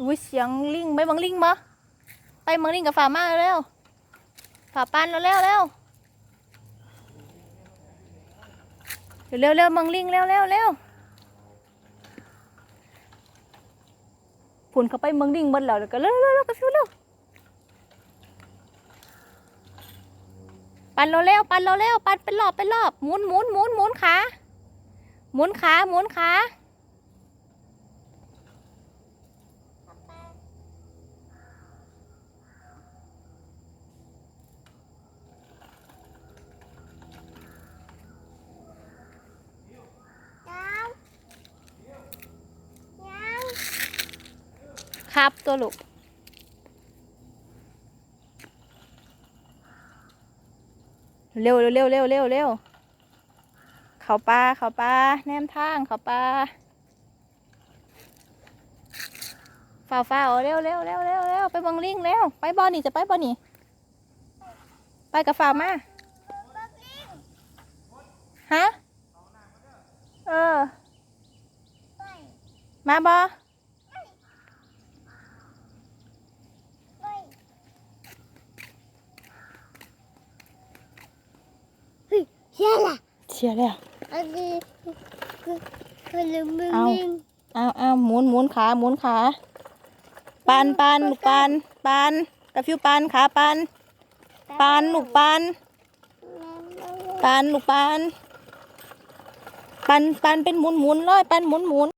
อุ้ยเสียงลิงไปบังลิงบ่ไปบังลิงกับฝ่ามาเร็วฝ่าปันเร็วเร็วเร็วเร็วเร็วบังลิงเร็วเร็วเร็วผุนเข้าไปเมืองลิงหมดแล้วก็เร็วเร็วเร็วกระฟิวเร็วปันเร็วเร็วปันเร็วเร็วปันเป็นรอบเป็นรอบหมุนหมุนหมุนหมุนขาหมุนขาหมุนขา ยังยัง ครับตัวลูกเร็วเร็วเร็วเร็วเร็วเร็วเขาปลาเขาปลาแนมทางเขาปลาฝ่าฝ่าเอาเร็วเร็วเร็วเร็วเร็วไปบังลิงเร็วไปบอนี่จะไปบอนี่ไปกับฝ่ามาฮะเออมาบอ เฮ้ยเชี่ยล่ะเชียร์แล้ว อันนี้คือคือลืมมึงเอาลิงเอาเอาหมุนหมุนขาหมุนขา ปันปันลูกปันปันกระฟิวปันขาปันปันลูกปันปันลูกปันปันปันเป็นหมุนหมุนเลยปันหมุนหมุน